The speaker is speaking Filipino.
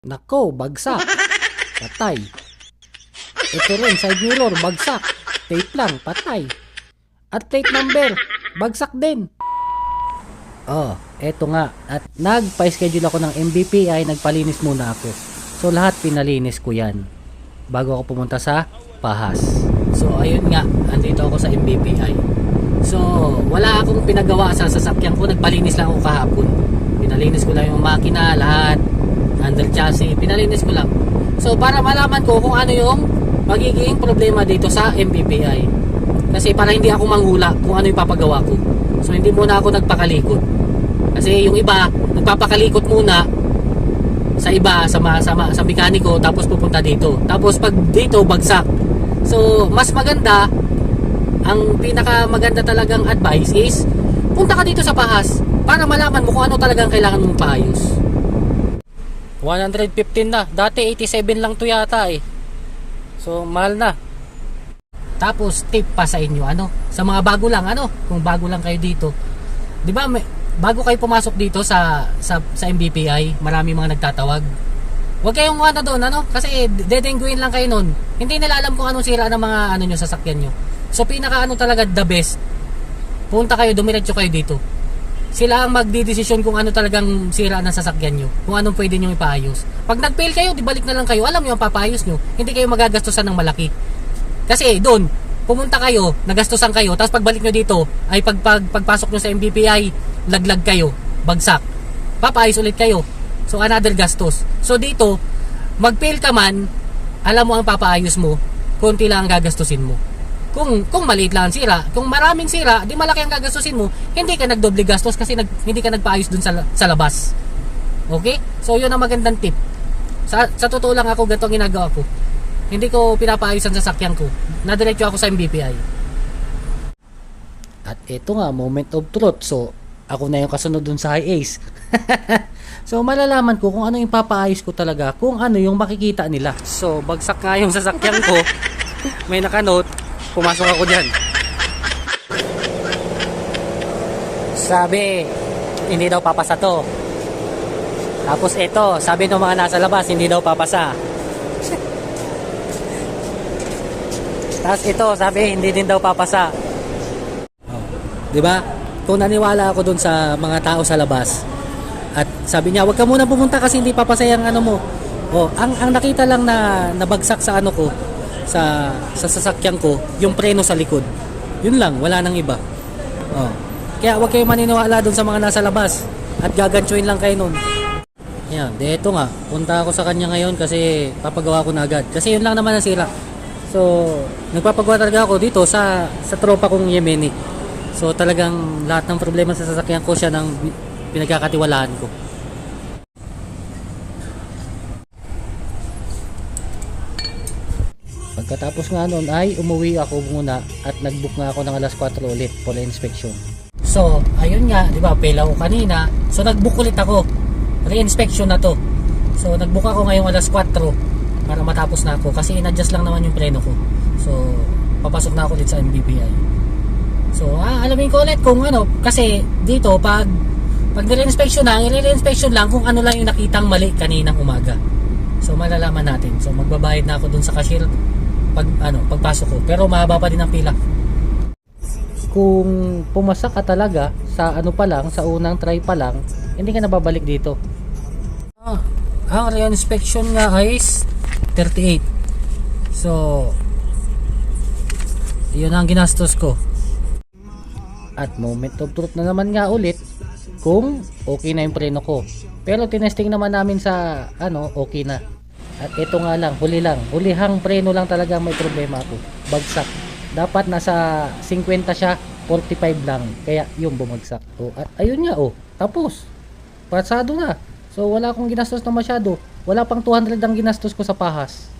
Nako, bagsak. Patay. Ito rin, side mirror, bagsak. Tape lang, patay. At plate number, bagsak din. Oh, eto nga. At nagpa-schedule ako ng MBPI, nagpalinis muna ako. So lahat pinalinis ko yan. Bago ako pumunta sa Pahas. So ayun nga, andito ako sa MBPI. So wala akong pinagawa sa sasakyan ko, nagpalinis lang ako kahapon. Pinalinis ko lang yung makina, lahat. Handle chassis, pinalinis ko lang. So para malaman ko kung ano yung magiging problema dito sa MBPI. Kasi para hindi ako manghula kung ano yung papagawa ko. So hindi muna ako nagpakalikot. Kasi yung iba, nagpapakalikot muna sa iba, sa, sa, sa mekaniko, tapos pupunta dito. Tapos pag dito, bagsak. So, mas maganda, ang pinaka maganda talagang advice is, punta ka dito sa Pahas para malaman mo kung ano talagang kailangan mong paayos. 115 na. Dati 87 lang to yata eh. So, mahal na. Tapos, tip pa sa inyo, ano? Sa mga bago lang, ano? Kung bago lang kayo dito. Di ba, bago kayo pumasok dito sa, sa, sa MBPI, marami mga nagtatawag. Huwag kayong ano doon, ano? Kasi dedenguin lang kayo noon. Hindi nila alam kung anong sira ng mga ano nyo, sasakyan nyo. So, pinaka ano talaga, the best. Punta kayo, dumiretso kayo dito. Sila ang magdidesisyon kung ano talagang sira ng sasakyan nyo. Kung anong pwede nyo ipaayos. Pag nag-fail kayo, di balik na lang kayo. Alam nyo ang papaayos nyo. Hindi kayo magagastosan ng malaki. Kasi doon, pumunta kayo, nagastosan kayo, tapos pagbalik nyo dito, ay pag, pag, pagpasok nyo sa MBPI, laglag kayo, bagsak. Papaayos ulit kayo. So another gastos. So dito, mag-fail ka man, alam mo ang papaayos mo, konti lang ang gagastusin mo. Kung kung maliit lang ang sira, kung maraming sira, di malaki ang gagastusin mo, hindi ka nagdoble gastos kasi nag, hindi ka nagpaayos dun sa, sa labas. Okay? So yun ang magandang tip. Sa, sa totoo lang ako, ang ginagawa ko. Hindi ko pinapaayos ang sasakyan ko. Nadiretso ako sa MBPI. At ito nga, moment of truth. So, ako na yung kasunod dun sa high ace. so, malalaman ko kung ano yung papaayos ko talaga, kung ano yung makikita nila. So, bagsak nga yung sasakyan ko. May nakanote. Pumasok ako dyan. Sabi, hindi daw papasa to. Tapos ito, sabi ng mga nasa labas, hindi daw papasa. Tapos ito, sabi, hindi din daw papasa. Oh, 'Di ba? Kung naniwala ako dun sa mga tao sa labas at sabi niya, "Huwag ka muna pumunta kasi hindi papasa yung ano mo." Oh, ang ang nakita lang na nabagsak sa ano ko sa sa sasakyan ko, yung preno sa likod. Yun lang, wala nang iba. Oh. Kaya huwag kayong maniniwala dun sa mga nasa labas at gagantsuin lang kayo nun. Yan, de eto nga, punta ako sa kanya ngayon kasi papagawa ko na agad. Kasi yun lang naman ang sira. So, nagpapagawa talaga ako dito sa sa tropa kong Yemeni. So, talagang lahat ng problema sa sasakyan ko siya ng pinagkakatiwalaan ko. Pagkatapos nga noon ay umuwi ako muna at nagbook nga ako ng alas 4 ulit for inspection. So, ayun nga, di ba, pela ko kanina. So, nagbook ulit ako. Re-inspection na to. So, nagbook ako ngayong alas 4 para matapos na ako kasi in-adjust lang naman yung preno ko. So, papasok na ako ulit sa MBPI. So, ah, alamin ko ulit kung ano, kasi dito, pag pag nire-inspection na, nire-inspection lang kung ano lang yung nakitang mali kaninang umaga. So, malalaman natin. So, magbabayad na ako dun sa cashier pag, ano, pagpasok ko. Pero mahaba pa din ang pila. Kung pumasa ka talaga sa ano pa lang, sa unang try pa lang, hindi ka nababalik dito. Ah, ang re-inspection nga is 38. So, yun ang ginastos ko. At moment of truth na naman nga ulit kung okay na yung preno ko. Pero tinesting naman namin sa ano, okay na. At ito nga lang, huli lang. Hulihang preno lang talaga may problema ako. Bagsak. Dapat nasa 50 siya, 45 lang. Kaya yung bumagsak. Oh, at ayun nga oh, tapos. Pasado na. So wala akong ginastos na masyado. Wala pang 200 ang ginastos ko sa pahas.